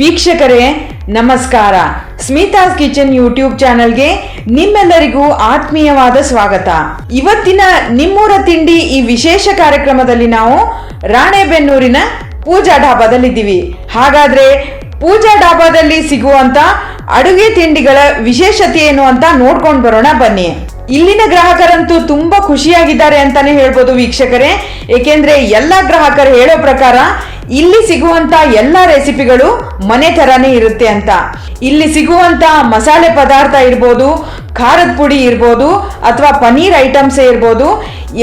ವೀಕ್ಷಕರೇ, ನಮಸ್ಕಾರ. Smitha's kitchen YouTube ಚಾನೆಲ್ಗೆ ನಿಮ್ಮೆಲ್ಲರಿಗೂ ಆತ್ಮೀಯವಾದ ಸ್ವಾಗತ. ಇವತ್ತಿನ ನಿಮ್ಮೂರ ತಿಂಡಿ ಈ ವಿಶೇಷ ಕಾರ್ಯಕ್ರಮದಲ್ಲಿ ನಾವು ರಾಣೆಬೆನ್ನೂರಿನ ಪೂಜಾ ಡಾಬಾದಲ್ಲಿದ್ದೀವಿ. ಹಾಗಾದ್ರೆ ಪೂಜಾ ಡಾಬಾದಲ್ಲಿ ಸಿಗುವಂತ ಅಡುಗೆ ತಿಂಡಿಗಳ ವಿಶೇಷತೆ ಏನು ಅಂತ ನೋಡ್ಕೊಂಡು ಬರೋಣ ಬನ್ನಿ. ಇಲ್ಲಿನ ಗ್ರಾಹಕರಂತೂ ತುಂಬಾ ಖುಷಿಯಾಗಿದ್ದಾರೆ ಅಂತಾನೆ ಹೇಳ್ಬೋದು ವೀಕ್ಷಕರೇ. ಏಕೆಂದ್ರೆ ಎಲ್ಲ ಗ್ರಾಹಕರು ಹೇಳೋ ಪ್ರಕಾರ ಇಲ್ಲಿ ಸಿಗುವಂತ ಎಲ್ಲ ರೆಸಿಪಿಗಳು ಮನೆ ತರಾನೇ ಇರುತ್ತೆ ಅಂತ. ಇಲ್ಲಿ ಸಿಗುವಂತ ಮಸಾಲೆ ಪದಾರ್ಥ ಇರ್ಬೋದು, ಖಾರದ ಪುಡಿ ಇರ್ಬೋದು, ಅಥವಾ ಪನೀರ್ ಐಟಮ್ಸೇ ಇರ್ಬೋದು,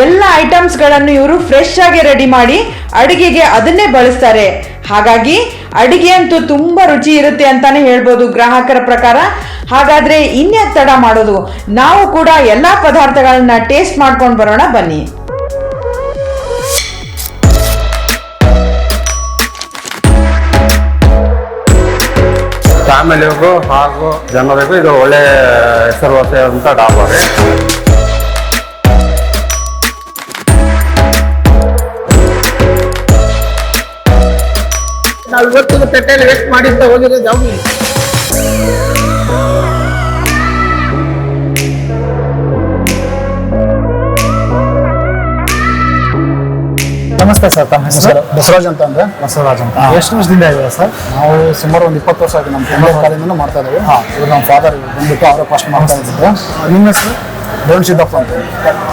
ಎಲ್ಲ ಐಟಮ್ಸ್ಗಳನ್ನು ಇವರು ಫ್ರೆಶ್ ಆಗಿ ರೆಡಿ ಮಾಡಿ ಅಡುಗೆಗೆ ಅದನ್ನೇ ಬಳಸ್ತಾರೆ. ಹಾಗಾಗಿ ಅಡುಗೆ ಅಂತೂ ತುಂಬಾ ರುಚಿ ಇರುತ್ತೆ ಅಂತಾನೆ ಹೇಳ್ಬೋದು ಗ್ರಾಹಕರ ಪ್ರಕಾರ. ಹಾಗಾದ್ರೆ ಇನ್ಯಾಕ್ ತಡ ಮಾಡೋದು? ನಾವು ಕೂಡ ಎಲ್ಲಾ ಪದಾರ್ಥಗಳನ್ನ ಟೇಸ್ಟ್ ಮಾಡ್ಕೊಂಡು ಬರೋಣ ಬನ್ನಿ. ಫ್ಯಾಮಿಲಿಗೂ ಹಾಗೂ ಜನರಿಗೂ ಇದು ಒಳ್ಳೆ ಹೆಸರು ಡಾಬಾ. ರೀ ನಾವು ಇವತ್ತಿನ ಪೆಟ್ಟೆಯಲ್ಲಿ ವೇಸ್ಟ್ ಮಾಡಿದ್ದ ಹೋಗಿರೋದು ಯಾವುದು ಇಲ್ಲ. ನಮಸ್ತೆ ಸರ್ ತಮ್ಮ ಹೆಸರು? ಬಸವರಾಜ್ ಅಂತ ಅಂದ್ರೆ? ಬಸವರಾಜ್ ಅಂತ. ಎಷ್ಟು ವರ್ಷದಿಂದ ಇದೆ ಸರ್? ನಾವು ಸುಮಾರು ಒಂದು ಇಪ್ಪತ್ತು ವರ್ಷ ಆಗಿದೆ ನಮ್ಮ ಫ್ಯಾಮಿಲಿ ಕಾಲದಿಂದ ಮಾಡ್ತಾ ಇದ್ದೀವಿ. ಇವ್ರು ನಮ್ಮ ಫಾದರ್ ಬಂದ್ಬಿಟ್ಟು ಅವರೇ ಫಸ್ಟ್ ಮಾಡ್ತಾ ಇದ್ದಿದ್ದು ನಿಮ್ಮ ಹೆಸರು? ಧೋಣ್ ಸಿದ್ದಪ್ಪ ಅಂತ.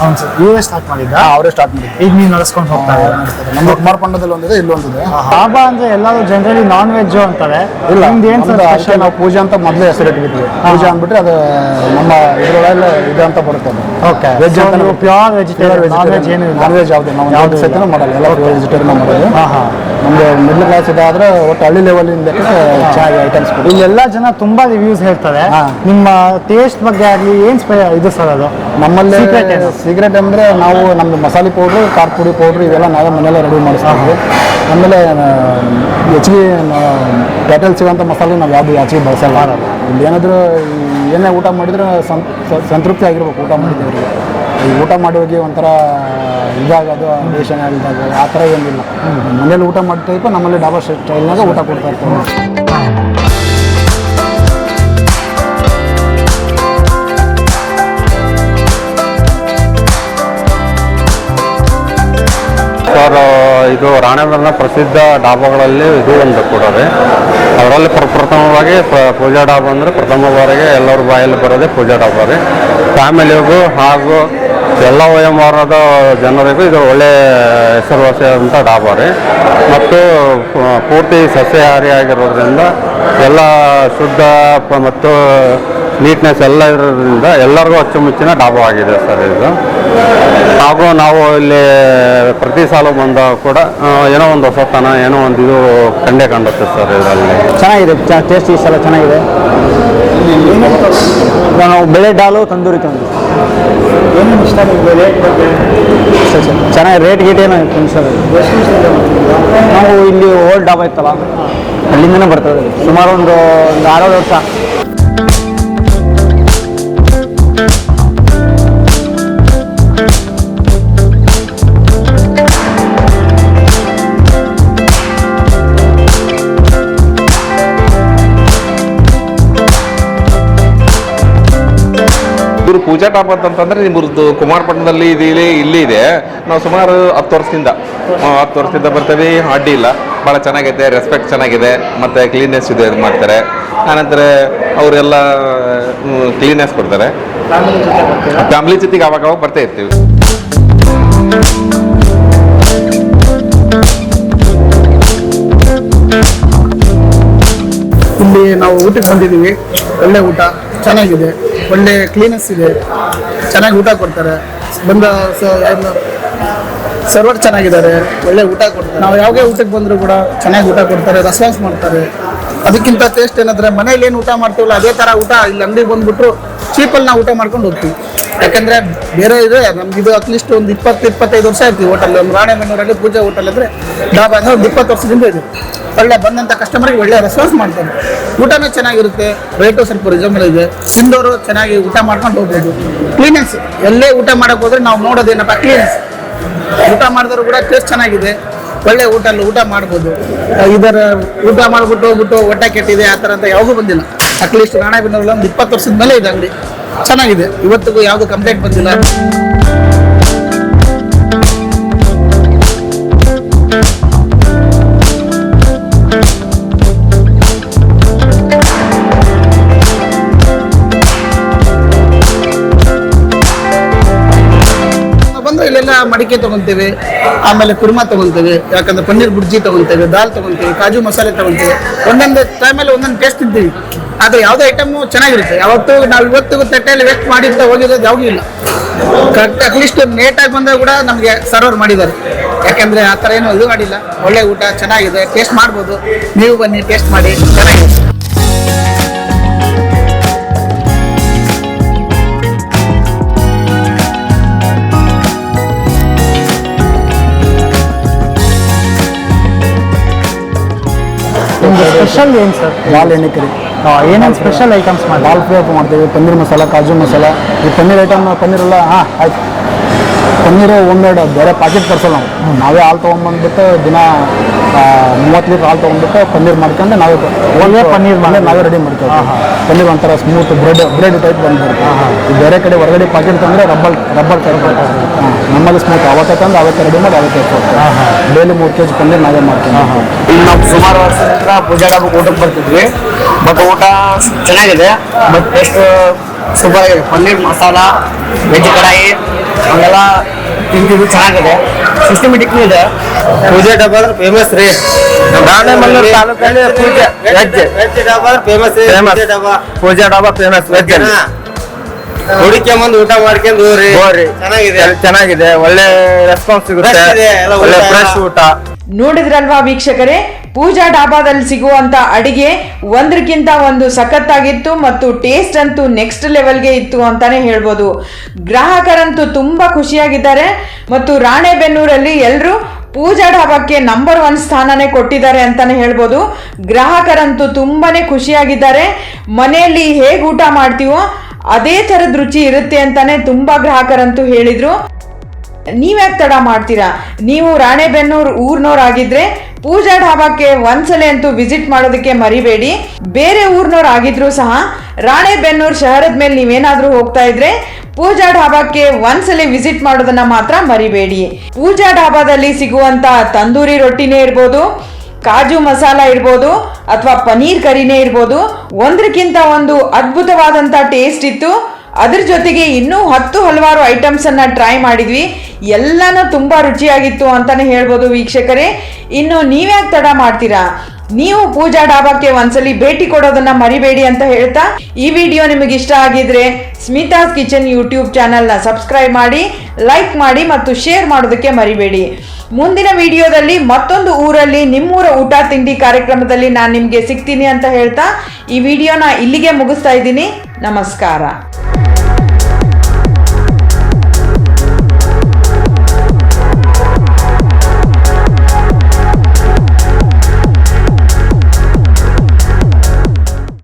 ಅವ್ನು ಸರ್. ನೀವೇ ಸ್ಟಾರ್ಟ್ ಮಾಡಿದ್ದ ಅವರೇ ಸ್ಟಾರ್ಟ್ ಮಾಡಿದ್ದು. ಈಗ ನೀವು ನಡೆಸ್ಕೊಂಡು ಹೋಗ್ತಾ ನಮ್ಮ ಕುಮಾರ್ ಕುಮಾರಪಂಡದಲ್ಲಿ ಒಂದಿದೆ ಇಲ್ಲೊಂದಿದೆ ಹಬ್ಬ ಅಂದ್ರೆ ಎಲ್ಲರೂ ಜನರಲಿ ನಾನ್ ವೆಜ್ ಅಂತಾರೆ. ಇಲ್ಲ ನಿಮ್ದು ಏನು ಸರ್ ಅಷ್ಟೇ ನಾವು ಪೂಜೆ ಅಂತ ಮೊದಲೇ ಹೆಸರು ಇಟ್ಬಿಟ್ಟಿವಿ ಪೂಜೆ ಅಂದ್ಬಿಟ್ರೆ ಅದು ನಮ್ಮ ಇದ್ರೊಳಗೆ ಇದು ಅಂತ ಬರುತ್ತೆ ಓಕೆ. ವೆಜ್ ಅಂತ ಪ್ಯೂರ್ ವೆಜಿಟೇರಿಯನ್ ನಾನ್ ವೆಜ್ ಏನು ನಾನ್ ವೆಜ್ ಯಾವುದು? ನಾವು ಯಾವ್ದು ಸಹಿತ ಮಾಡಲ್ಲ. ಎಲ್ಲ ವೆಜಿಟೇರಿಯನ್ ಮಾಡೋದು ಹಾಂ ಹಾ. ನಮ್ದು ಮಿಡ್ಲ್ ಕ್ಲಾಸ್ ಇದಾದ್ರೆ ಒಟ್ಟು ಹಳ್ಳಿ ಲೆವೆಲ್ ಇಂದ ಚಾಯ್ ಐಟಮ್ಸ್ ಇಲ್ಲೆಲ್ಲ ಜನ ತುಂಬಾ ರಿವ್ಯೂಸ್ ಹೇಳ್ತಾರೆ. ನಿಮ್ಮ ಟೇಸ್ಟ್ ಬಗ್ಗೆ ಆಗಲಿ ಏನು ಸ್ಪೆ ಇದು ಸರ್ ಅದು? ನಮ್ಮಲ್ಲಿ ಸಿಗ್ರೆಟ್ ಸೀಕ್ರೆಟ್ ಅಂದ್ರೆ ನಾವು ನಮ್ದು ಮಸಾಲೆ ಪೌಡ್ರು ಖಾರ ಪುಡಿ ಪೌಡ್ರು ಇವೆಲ್ಲ ನಾವೇ ಮನೆಯಲ್ಲೇ ರೆಡಿ ಮಾಡಿಸ್ತೀವಿ. ಆಮೇಲೆ ಹೆಚ್ಚಿಗೆ ಪ್ಯಾಟಲ್ ಸಿಗೋಂಥ ಮಸಾಲೆ ನಾವು ಯಾವುದು ಹೆಚ್ಚಿಗೆ ಬಳಸಲ್ಲ. ಇಲ್ಲಿ ಏನಾದರೂ ಏನೇ ಊಟ ಮಾಡಿದ್ರೆ ಸಂತೃಪ್ತಿ ಆಗಿರ್ಬೇಕು ಊಟ ಮಾಡಿದ್ರೆ ಈ ಊಟ ಮಾಡಿ ಹೋಗಿ ಒಂಥರ ಇದಾಗೋದು ರೇಷನ್ ಇದಾಗ ಆ ಥರ ಏನಿಲ್ಲ. ಮನೇಲಿ ಊಟ ಮಾಡ್ತಾ ಟೈಪ್ ನಮ್ಮಲ್ಲಿ ಡಾಬಾ ಸ್ಟೈಲ್ನಾಗ ಊಟ ಕೊಡ್ತಾ ಇರ್ತೀವಿ ಇದು ರಾಣೆಬೆನ್ನೂರಿನ ಪ್ರಸಿದ್ಧ ಡಾಬಾಗಳಲ್ಲಿ ಇದು ಒಂದು ಕೂಡ ರೀ ಅದರಲ್ಲಿ ಪ್ರಪ್ರಥಮವಾಗಿ ಪೂಜಾ ಡಾಬಾ ಅಂದರೆ ಪ್ರಥಮ ಬಾರಿಗೆ ಎಲ್ಲರ ಬಾಯಲ್ಲಿ ಬರೋದೇ ಪೂಜಾ ಡಾಬಾ ರೀ. ಫ್ಯಾಮಿಲಿಗೂ ಹಾಗೂ ಎಲ್ಲ ವಯೋಮಾನದ ಜನರಿಗೂ ಇದು ಒಳ್ಳೆ ಹೆಸರುವಾಸಿಯಾದಂಥ ಡಾಬಾ ರೀ. ಮತ್ತು ಪೂರ್ತಿ ಸಸ್ಯಾಹಾರಿ ಆಗಿರೋದ್ರಿಂದ ಎಲ್ಲ ಶುದ್ಧ ಮತ್ತು ನೀಟ್ನೆಸ್ ಎಲ್ಲ ಇರೋದ್ರಿಂದ ಎಲ್ಲರಿಗೂ ಅಚ್ಚುಮೆಚ್ಚಿನ ಡಾಬಾ ಆಗಿದೆ ಸರ್ ಇದು. ಹಾಗೂ ನಾವು ಇಲ್ಲಿ ಪ್ರತಿ ಸಾಲ ಬಂದಾಗ ಕೂಡ ಏನೋ ಒಂದು ಹೊಸತನ, ಏನೋ ಒಂದು ಇದು ಕಂಡೇ ಕಂಡುತ್ತೆ ಸರ್ ಇದರಲ್ಲಿ. ಚೆನ್ನಾಗಿದೆ ಟೇಸ್ಟ್ ಈ ಸಲ ಚೆನ್ನಾಗಿದೆ. ನಾವು ಬೆಳೆ ಡಾಲು, ತಂದೂರಿ ತಂದು. ಚೆನ್ನಾಗಿ ರೇಟ್ ಗೀಟ್ ಸರ್? ನಾವು ಇಲ್ಲಿ ಓಲ್ಡ್ ಡಾಬಾ ಇತ್ತಲ್ಲ, ಅಲ್ಲಿಂದನೇ ಬರ್ತದೆ. ಸುಮಾರು ಒಂದು ಒಂದು ಆರೇಳು ವರ್ಷ. ಪೂಜಾ ಟಾಪ್ ಅಂತಂತಂದ್ರೆ ನಿಮ್ಮದು ಕುಮಾರಪಟ್ಟಣದಲ್ಲಿ ಇದೆ ಇಲ್ಲಿ ಇದೆ. ನಾವು ಸುಮಾರು ಹತ್ತು ವರ್ಷದಿಂದ ಹತ್ತು ವರ್ಷದಿಂದ ಬರ್ತೇವೆ. ಅಡ್ಡಿ ಇಲ್ಲ. ಭಾಳ ಚೆನ್ನಾಗೈತೆ ರೆಸ್ಪೆಕ್ಟ್ ಚೆನ್ನಾಗಿದೆ. ಮತ್ತು ಕ್ಲೀನ್ನೆಸ್ ಇದೆ ಇದು ಮಾಡ್ತಾರೆ. ಆನಂತರ ಅವರೆಲ್ಲ ಕ್ಲೀನ್ನೆಸ್ ಕೊಡ್ತಾರೆ. ಫ್ಯಾಮಿಲಿ ಜೊತೆಗೆ ಅವಾಗ ಅವಾಗ ಬರ್ತಾ ಇರ್ತೀವಿ. ಇಲ್ಲಿ ನಾವು ಊಟಕ್ಕೆ ಬಂದಿದ್ದೀವಿ. ಒಳ್ಳೆ ಊಟ. ಚೆನ್ನಾಗಿದೆ. ಒಳ್ಳೆ ಕ್ಲೀನೆಸ್ ಇದೆ. ಚೆನ್ನಾಗಿ ಊಟ ಕೊಡ್ತಾರೆ. ಬಂದ ಸರ್ವರ್ ಚೆನ್ನಾಗಿದ್ದಾರೆ. ಒಳ್ಳೆ ಊಟ ಕೊಡ್ತಾರೆ. ನಾವು ಯಾವುದೇ ಊಟಕ್ಕೆ ಬಂದರೂ ಕೂಡ ಚೆನ್ನಾಗಿ ಊಟ ಕೊಡ್ತಾರೆ ರೆಸ್ಪಾನ್ಸ್ ಮಾಡ್ತಾರೆ. ಅದಕ್ಕಿಂತ ಟೇಸ್ಟ್ ಏನಂದರೆ ಮನೇಲಿ ಏನು ಊಟ ಮಾಡ್ತೀವಲ್ಲ, ಅದೇ ಥರ ಊಟ ಇಲ್ಲಿ ಅಂಗಡಿಗೆ ಬಂದುಬಿಟ್ರು ಚೀಪಲ್ಲಿ ನಾವು ಊಟ ಮಾಡ್ಕೊಂಡು ಹೋಗ್ತೀವಿ. ಯಾಕಂದರೆ ಬೇರೆ ಇದೆ, ನಮ್ಗೆ ಇದು ಅಟ್ಲೀಸ್ಟ್ ಒಂದು ಇಪ್ಪತ್ತು, ಇಪ್ಪತ್ತೈದು ವರ್ಷ ಇರ್ತೀವಿ ಹೋಟೆಲ್ ಒಂದು ರಾಣೆಬೆನ್ನೂರಲ್ಲಿ ಪೂಜಾ ಹೋಟೆಲ್ ಅಂದರೆ ಡಾಬಾ ಅಂದರೆ ಒಂದು ಇಪ್ಪತ್ತು ವರ್ಷದಿಂದ ಇದೆ. ಒಳ್ಳೆ ಬಂದಂಥ ಕಸ್ಟಮರ್ಗೆ ಒಳ್ಳೆ ರೆಸ್ಪಾನ್ಸ್ ಮಾಡ್ತಾರೆ. ಊಟನೂ ಚೆನ್ನಾಗಿರುತ್ತೆ. ರೇಟು ಸ್ವಲ್ಪ ರಿಸನಬಲ್ ಇದೆ. ತಿಂದವರು ಚೆನ್ನಾಗಿ ಊಟ ಮಾಡ್ಕೊಂಡು ಹೋಗ್ಬೋದು. ಕ್ಲೀನೆಸ್ ಎಲ್ಲೇ ಊಟ ಮಾಡೋಕೆ ಹೋದ್ರೆ ನಾವು ನೋಡೋದೇನಪ್ಪ ಕ್ಲೀನೆಸ್ ಊಟ ಮಾಡಿದ್ರು ಕೂಡ ಟೇಸ್ಟ್ ಚೆನ್ನಾಗಿದೆ. ಒಳ್ಳೆ ಊಟ ಅಲ್ಲಿ ಊಟ ಮಾಡ್ಬೋದು. ಇದರ ಊಟ ಮಾಡಿಬಿಟ್ಟು ಹೋಗ್ಬಿಟ್ಟು ಹೊಟ್ಟೆ ಕೆಟ್ಟಿದೆ, ಆ ಥರ ಅಂತ ಯಾವಾಗೂ ಬಂದಿಲ್ಲ. ಅಟ್ಲೀಸ್ಟ್ ರಾಣೆಬೆನ್ನೂರಲ್ಲಿ ಒಂದು ಇಪ್ಪತ್ತು ವರ್ಷದ ಮೇಲೆ ಇದೆ ಅಂಗಡಿ. ಚೆನ್ನಾಗಿದೆ. ಇವತ್ತಿಗೂ ಯಾವುದು ಕಂಪ್ಲೇಂಟ್ ಬಂದಿಲ್ಲ. ಮಡಿಕೆ ತಗೊಂತೇವೆ ಆಮೇಲೆ ಕುರ್ಮಾ ತಗೊಂತೀವಿ ಯಾಕಂದ್ರೆ ಪನ್ನೀರ್ ಬುರ್ಜಿ ತಗೊಂತೀವಿ ದಾಲ್ ತಗೊಂತೀವಿ ಕಾಜು ಮಸಾಲೆ ತಗೊಂತೀವಿ ಒಂದೊಂದು ಟೈಮಲ್ಲಿ ಒಂದೊಂದು ಟೇಸ್ಟ್ ಇದ್ದೀವಿ. ಆದ್ರೆ ಯಾವುದೇ ಐಟಮ್ ಚೆನ್ನಾಗಿರುತ್ತೆ. ಯಾವತ್ತೂ ನಾವು ಇವತ್ತಿಗೂ ತಟ್ಟೆಯಲ್ಲಿ ವೇಸ್ಟ್ ಮಾಡಿ ಅಂತ ಹೋಗಿರೋದು ಯಾವುದೂ ಇಲ್ಲ. ಕರೆಕ್ಟ್ ಅಟ್ಲೀಸ್ಟ್ ಆಗಿ ಬಂದಾಗ ಕೂಡ ನಮಗೆ ಸರ್ವರ್ ಮಾಡಿದ್ದಾರೆ. ಯಾಕಂದ್ರೆ ಆ ಥರ ಏನು ಇದು ಮಾಡಿಲ್ಲ ಒಳ್ಳೆ ಊಟ, ಚೆನ್ನಾಗಿದೆ. ಟೇಸ್ಟ್ ಮಾಡ್ಬೋದು. ನೀವು ಬನ್ನಿ ಟೇಸ್ಟ್ ಮಾಡಿ. ಚೆನ್ನಾಗಿದೆ. ಸ್ಪೆಷಲ್ ಏನು ಸರ್ ಬಾಲ್ ಎಣ್ಣೆ ಕರಿ. ಏನೇನು ಸ್ಪೆಷಲ್ ಐಟಮ್ಸ್ ಮಾಡಿ ಬಾಲ್ ಫ್ರೈ ಮಾಡ್ತೀವಿ ಪನ್ನೀರ್ ಮಸಾಲ ಕಾಜು ಮಸಾಲ. ಈ ಪನ್ನೀರ್ ಐಟಮ್ ಪನ್ನೀರ್ ಎಲ್ಲ ಹಾಂ ಆಯ್ತು. ಪನ್ನೀರು ಒಂದೆರಡು ಬೇರೆ ಪ್ಯಾಕೆಟ್ ತರಿಸಲ್ಲ ನಾವು. ನಾವೇ ಹಾಲು ತೊಗೊಂಬಂದ್ಬಿಟ್ಟು ದಿನ ಮೂವತ್ತು ಲೀಟ್ರ್ ಹಾಲು ತೊಗೊಂಡ್ಬಿಟ್ಟು ಪನ್ನೀರ್ ಮಾಡ್ಕೊಂಡು ನಾವೇ ಒಳ್ಳೆ ಪನ್ನೀರ್ ಮಾಡಿ ನಾವೇ ರೆಡಿ ಮಾಡ್ತೀವಿ. ಪನ್ನೀರ್ ಒಂಥರ ಸ್ಮೂತ್ ಬ್ರೆಡ್ ಬ್ರೆಡ್ ಟೈಪ್ ಬಂದ್ಬಿಡುತ್ತೆ. ಬೇರೆ ಕಡೆ ಹೊರಗಡೆ ಪ್ಯಾಕೆಟ್ ತಂದರೆ ರಬ್ಬರ್ ರಬ್ಬರ್ ಟೈಪ್ ಹಾಂ ನಮ್ಮಲ್ಲಿ ಸ್ಮೂತ್ ಅವತ್ತೇ ತಂದು ಅವತ್ತೇ ರೆಡಿ ಮಾಡಿ ಅವತ್ತೇ ಡೈಲಿ ಮೂರು ಕೆ ಜಿ ಪನ್ನೀರ್ ನಾವೇ ಮಾಡ್ತೀವಿ. ಇಲ್ಲಿ ನಾವು ಸುಮಾರು ವರ್ಷದಿಂದ ಪೂಜೆ ಡಬ್ಬಕ್ಕೆ ಊಟಕ್ಕೆ ಬರ್ತಿದ್ವಿ. ಬಟ್ ಊಟ ಚೆನ್ನಾಗಿದೆ. ಬಟ್ ಟೇಸ್ಟ್ ಸೂಪರ್ ಆಗಿದೆ ಪನ್ನೀರ್ ಮಸಾಲ ವೆಜ್ ಕಡಾಯಿ ಅವೆಲ್ಲ ತಿಂತಿದ್ದು ಚೆನ್ನಾಗಿದೆ. ಸಿಸ್ಟಮೆಟಿಕ್ನು ಇದೆ. ಪೂಜೆ ಡಬ್ಬ ಅಂದ್ರೆ ಫೇಮಸ್ ರೀ ರಾಣೆಬೆನ್ನೂರು ತಾಲೂಕಲ್ಲಿ ಪೂಜೆ ವೆಜ್ ವೆಜ್. ಡಬ್ಬ ಫೇಮಸ್ ಪೂಜೆ ಡಬ್ಬ ಫೇಮಸ್ ವೆಜ್ ಹುಡುಕೊಂಬಂದು ಊಟ ಮಾಡ್ಕೊಂಡು ಹೋಗ್ರಿ. ಚೆನ್ನಾಗಿದೆ. ಚೆನ್ನಾಗಿದೆ. ಒಳ್ಳೆ ರೆಸ್ಪಾನ್ಸ್ ಸಿಗುತ್ತೆ. ಒಳ್ಳೆ ಫ್ರೆಶ್ ಊಟ. ನೋಡಿದ್ರಲ್ವಾ ವೀಕ್ಷಕರೇ? ಪೂಜಾ ಡಾಬಾದಲ್ಲಿ ಸಿಗುವಂತ ಅಡಿಗೆ ಒಂದ್ರಕ್ಕಿಂತ ಒಂದು ಸಖತ್ತಾಗಿತ್ತು ಮತ್ತು ಟೇಸ್ಟ್ ಅಂತೂ ನೆಕ್ಸ್ಟ್ ಲೆವೆಲ್ಗೆ ಇತ್ತು ಅಂತಾನೆ ಹೇಳ್ಬೋದು. ಗ್ರಾಹಕರಂತೂ ತುಂಬಾ ಖುಷಿಯಾಗಿದ್ದಾರೆ ಮತ್ತು ರಾಣೆಬೆನ್ನೂರಲ್ಲಿ ಎಲ್ಲರೂ ಪೂಜಾ ಡಾಬಾಕ್ಕೆ ನಂಬರ್ ಒನ್ ಸ್ಥಾನನೇ ಕೊಟ್ಟಿದ್ದಾರೆ ಅಂತಾನೆ ಹೇಳ್ಬೋದು. ಗ್ರಾಹಕರಂತೂ ತುಂಬಾನೇ ಖುಷಿಯಾಗಿದ್ದಾರೆ. ಮನೆಯಲ್ಲಿ ಹೇಗೆ ಊಟ ಮಾಡ್ತೀವೋ ಅದೇ ಥರದ ರುಚಿ ಇರುತ್ತೆ ಅಂತಾನೆ ತುಂಬಾ ಗ್ರಾಹಕರಂತೂ ಹೇಳಿದ್ರು. ನೀವ್ಯಾಕೆ ತಡ ಮಾಡ್ತೀರಾ? ನೀವು ರಾಣೆಬೆನ್ನೂರು ಊರ್ನವ್ರಾಗಿದ್ರೆ ಪೂಜಾ ಢಾಬಾಕ್ಕೆ ಒಂದ್ಸಲ ಅಂತೂ ವಿಸಿಟ್ ಮಾಡೋದಕ್ಕೆ ಮರಿಬೇಡಿ. ಬೇರೆ ಊರ್ನವ್ರು ಆಗಿದ್ರು ಸಹ ರಾಣೆಬೆನ್ನೂರು ಶಹರದ ಮೇಲೆ ನೀವೇನಾದ್ರೂ ಹೋಗ್ತಾ ಇದ್ರೆ ಪೂಜಾ ಢಾಬಾಕ್ಕೆ ಒಂದ್ಸಲ ವಿಸಿಟ್ ಮಾಡೋದನ್ನ ಮಾತ್ರ ಮರಿಬೇಡಿ. ಪೂಜಾ ಢಾಬಾದಲ್ಲಿ ಸಿಗುವಂತ ತಂದೂರಿ ರೊಟ್ಟಿನೇ ಇರ್ಬೋದು ಕಾಜು ಮಸಾಲ ಇರ್ಬೋದು ಅಥವಾ ಪನೀರ್ ಕರಿನೇ ಇರ್ಬೋದು ಒಂದಕ್ಕಿಂತ ಒಂದು ಅದ್ಭುತವಾದಂಥ ಟೇಸ್ಟ್ ಇತ್ತು. ಅದ್ರ ಜೊತೆಗೆ ಇನ್ನೂ ಹತ್ತು ಹಲವಾರು ಐಟಮ್ಸ್ ಅನ್ನ ಟ್ರೈ ಮಾಡಿದ್ವಿ. ಎಲ್ಲನೂ ತುಂಬಾ ರುಚಿಯಾಗಿತ್ತು ಅಂತಾನೆ ಹೇಳ್ಬೋದು ವೀಕ್ಷಕರೇ. ಇನ್ನು ನೀವ್ಯಾಕೆ ತಡ ಮಾಡ್ತೀರಾ? ನೀವು ಪೂಜಾ ಡಾಬಾಕ್ಕೆ ಒಂದ್ಸಲಿ ಭೇಟಿ ಕೊಡೋದನ್ನ ಮರಿಬೇಡಿ ಅಂತ ಹೇಳ್ತಾ ಈ ವಿಡಿಯೋ ನಿಮಗೆ ಇಷ್ಟ ಆಗಿದ್ರೆ ಸ್ಮಿತಾಸ್ ಕಿಚನ್ ಯೂಟ್ಯೂಬ್ ಚಾನಲ್ನ ಸಬ್ಸ್ಕ್ರೈಬ್ ಮಾಡಿ ಲೈಕ್ ಮಾಡಿ ಮತ್ತು ಶೇರ್ ಮಾಡೋದಕ್ಕೆ ಮರಿಬೇಡಿ. ಮುಂದಿನ ವಿಡಿಯೋದಲ್ಲಿ ಮತ್ತೊಂದು ಊರಲ್ಲಿ ನಿಮ್ಮೂರ ಊಟ ತಿಂಡಿ ಕಾರ್ಯಕ್ರಮದಲ್ಲಿ ನಾನು ನಿಮಗೆ ಸಿಗ್ತೀನಿ ಅಂತ ಹೇಳ್ತಾ ಈ ವಿಡಿಯೋನ ಇಲ್ಲಿಗೆ ಮುಗಿಸ್ತಾ ಇದ್ದೀನಿ. ನಮಸ್ಕಾರ.